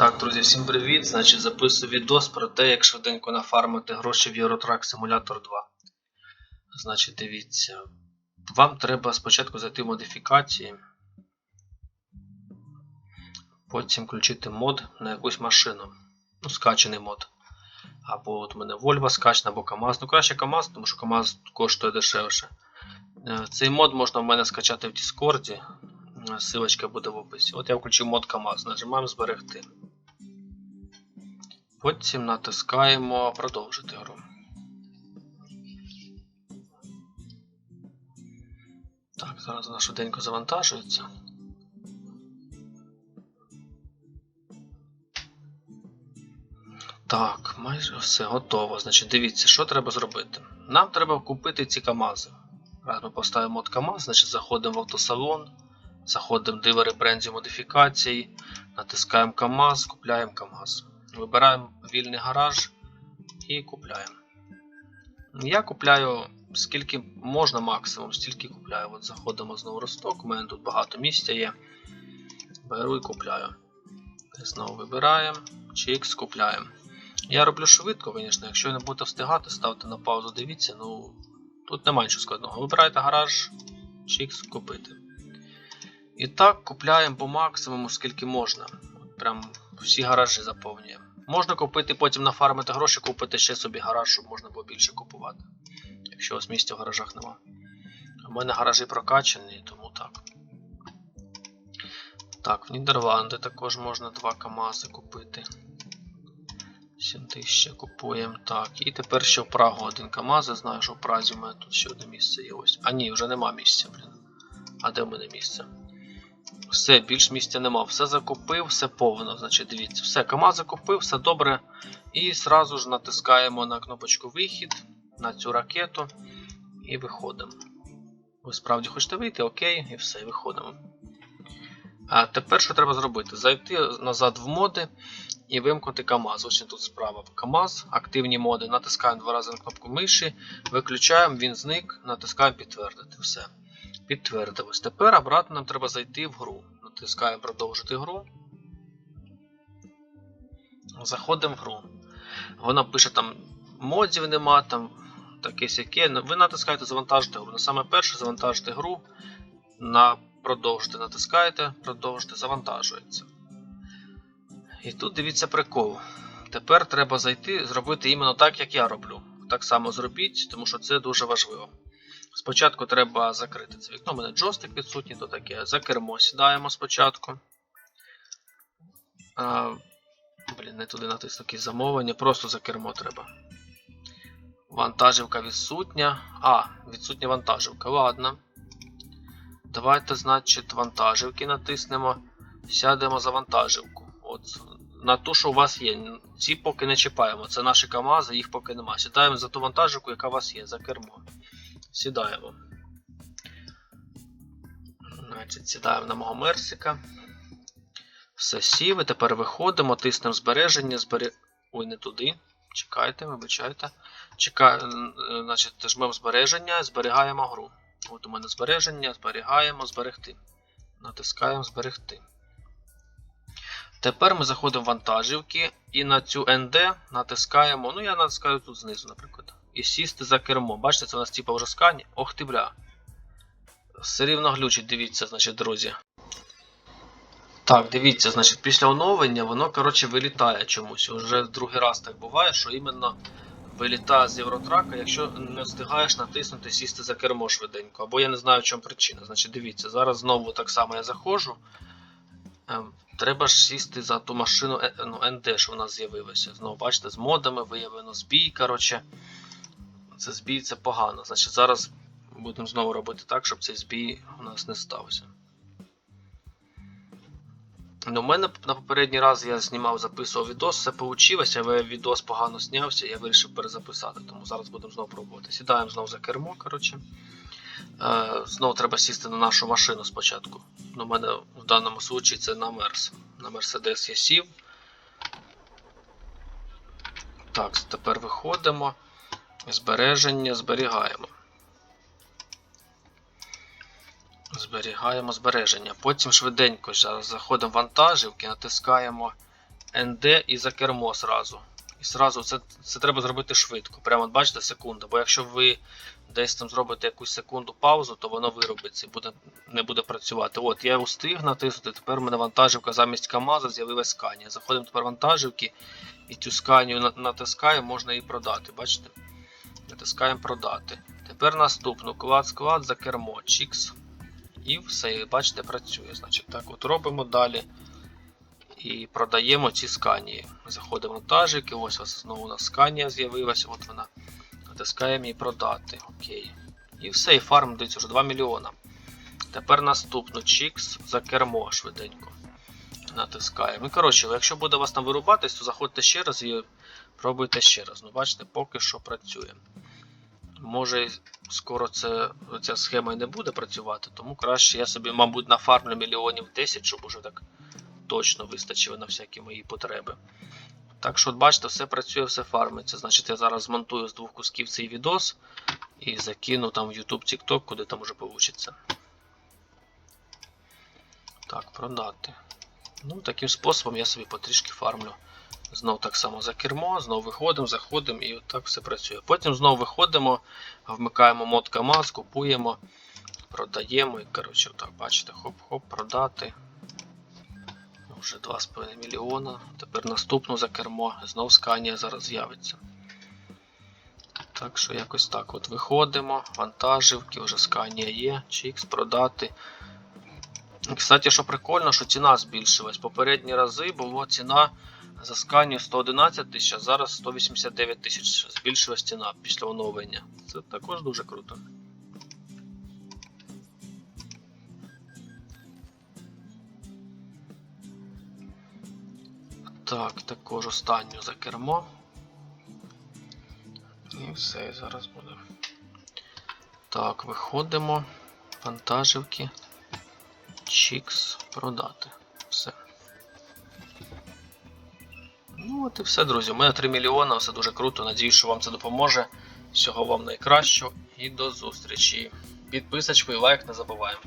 Так, друзі, всім привіт. Значить, записую відос про те, як швиденько нафармити гроші в Eurotrack Simulator 2. Значить, дивіться. Вам треба спочатку зайти в модифікації, потім включити мод на якусь машину. Ну, скачаний мод. Або от у мене Volvo скачана, або КАМАЗ. Ну, краще КАМАЗ, тому що КАМАЗ коштує дешевше. Е, Цей мод можна в мене скачати в Discord. Е, Силочка буде в описі. От я включив мод КАМАЗ, нажимаємо зберегти. Потім натискаємо продовжити гру. Так, зараз вона швиденько завантажується. Так, майже все готово. Значить, дивіться, що треба зробити. Нам треба купити ці КАМАЗи. Раз ми поставимо от КАМАЗ, значить заходимо в автосалон, заходимо в дивери брендів модифікації, натискаємо КАМАЗ, купляємо КАМАЗ. Вибираємо вільний гараж і купляємо. Я купляю скільки можна максимум, стільки купляю. От заходимо знову Росток, у мене тут багато місця є. Беру і купляю. Знову вибираємо, чикс, купляємо. Я роблю швидко, звісно, якщо не будете встигати, ставте на паузу, дивіться, ну тут немає нічого складного. Вибирайте гараж, чикс, купити. І так купляємо по максимуму, скільки можна. От прям всі гаражі заповнюємо. Можна купити, потім нафармити гроші, купити ще собі гараж, щоб можна було більше купувати. Якщо у вас місця в гаражах нема. У мене гаражі прокачані, тому так. Так, в Нідерланди також можна два КАМАЗи купити. 7000 купуємо. Так. І тепер ще в Прагу один КАМАЗ. Я знаю, що в Празі в мене тут ще одне місце є. Ось. А ні, вже нема місця, блін. А де в мене місце? Все, більш місця нема. Все закупив, все повно. Значить, дивіться, все, КАМАЗ закупив, все добре. І зразу ж натискаємо на кнопочку вихід на цю ракету і виходимо. Ви справді хочете вийти, окей, і все, виходимо. А тепер що треба зробити? Зайти назад в моди і вимкнути КАМАЗ. Ось тут справа. КАМАЗ, активні моди. Натискаємо два рази на кнопку миші, виключаємо, він зник, натискаємо підтвердити. Все. Підтвердилось. Тепер обратно нам треба зайти в гру. Натискаємо продовжити гру. Заходимо в гру. Вона пише там модів нема, там таке сяке. Ви натискаєте завантажити гру. Саме перше завантажити гру. На продовжити натискаєте, продовжити, завантажується. І тут дивіться прикол. Тепер треба зайти, зробити іменно так, як я роблю. Так само зробіть, тому що це дуже важливо. Спочатку треба закрити це вікно. У мене джойстик відсутній, то таке. За кермо сідаємо спочатку. А, Блін, не туди натисну якісь замовлення, просто за кермо треба. Вантажівка відсутня. А, відсутня вантажівка. Ладно. Давайте, значить, вантажівки натиснемо. Сядемо за вантажівку. От, на ту, що у вас є. Ці поки не чіпаємо. Це наші КАМАЗи, їх поки нема. Сідаємо за ту вантажівку, яка у вас є, за кермо. Сідаємо. Значить, Сідаємо на мого мерсика. Все сів. І тепер виходимо, тиснемо збереження. Збере... Ой, не туди. Чекайте, вибачайте. Чека... Значить, жмемо збереження, зберігаємо гру. От у мене збереження, зберігаємо, зберегти. Натискаємо зберегти. Тепер ми заходимо в вантажівки і на цю ND натискаємо. Ну, я натискаю тут знизу, наприклад. І сісти за кермо. Бачите, це у нас типа вже скані. Ох ти бля. Все рівно глючить, дивіться, значить, друзі. Так, дивіться, значить, після оновлення воно, коротше, вилітає чомусь. Уже другий раз так буває, що іменно вилітає з Євротрака, якщо не встигаєш натиснути сісти за кермо швиденько. Або я не знаю, в чому причина. Значить, дивіться, зараз знову так само я заходжу. Ем, Треба ж сісти за ту машину е, ну, ND, що в нас з'явилося. Знову бачите, з модами виявлено збій. коротше. Це збій це погано. Значить, зараз будемо знову робити так, щоб цей збій у нас не стався. Ну, у мене на попередній раз я знімав, записував відос, все получилося, але відос погано знявся, я вирішив перезаписати, тому зараз будемо знову пробувати. Сідаємо знову за кермо. коротше. Е, Знову треба сісти на нашу машину спочатку. У мене в даному випадку це на Мерс. На Мерседес я сів. Так, тепер виходимо. Збереження, зберігаємо. Зберігаємо збереження. Потім швиденько заходимо в вантажівки, натискаємо НД і за кермо зразу. І зразу це, це треба зробити швидко. Прямо бачите, секунда. Бо якщо ви десь там зробите якусь секунду паузу, то воно виробиться і буде, не буде працювати. От, я устиг натиснути, тепер у мене вантажівка замість КАМАЗа з'явилась сканія. Заходимо тепер в вантажівки і цю сканію натискаємо, можна її продати. Бачите? Натискаємо продати. Тепер наступну клад склад за кермо. Чікс. І все, і бачите, працює. Значить, так от робимо далі. І продаємо ці сканії. Заходимо в вантажики, ось ось знову у нас сканія з'явилася, от вона. Натискаємо її продати. Окей. І все, і фарм дивіться вже 2 мільйона. Тепер наступну Чікс за кермо швиденько. Натискаємо. І коротше, якщо буде вас там вирубатись, то заходьте ще раз і пробуйте ще раз. Ну, бачите, поки що працює. Може, скоро це, ця схема і не буде працювати, тому краще я собі, мабуть, нафармлю мільйонів 10, щоб уже так точно вистачило на всякі мої потреби. Так що, от бачите, все працює, все фармиться. Значить, я зараз змонтую з двох кусків цей відос і закину там в YouTube, TikTok, куди там уже вийде. Так, продати. Ну, таким способом я собі потрішки фармлю. Знов так само за кермо, знов виходимо, заходимо і отак все працює. Потім знов виходимо, вмикаємо мод КАМАЗ, купуємо, продаємо. І, коротше, отак, бачите, хоп-хоп, продати. Вже 2,5 мільйона. Тепер наступну за кермо. Знов сканія зараз з'явиться. Так що якось так от виходимо. Вантажівки, вже сканія є. Чікс продати. Кстати, що прикольно, що ціна збільшилась. Попередні рази було ціна за сканію 111 тисяч, а зараз 189 тисяч. Збільшилась ціна після оновлення. Це також дуже круто. Так, також останню за кермо. І все, зараз буде. Так, виходимо. Вантажівки. Чікс продати. Все. Ну от і все, друзі. У мене 3 мільйони, все дуже круто. Надіюсь, що вам це допоможе. Всього вам найкращого і до зустрічі. Підписочку і лайк не забуваємо.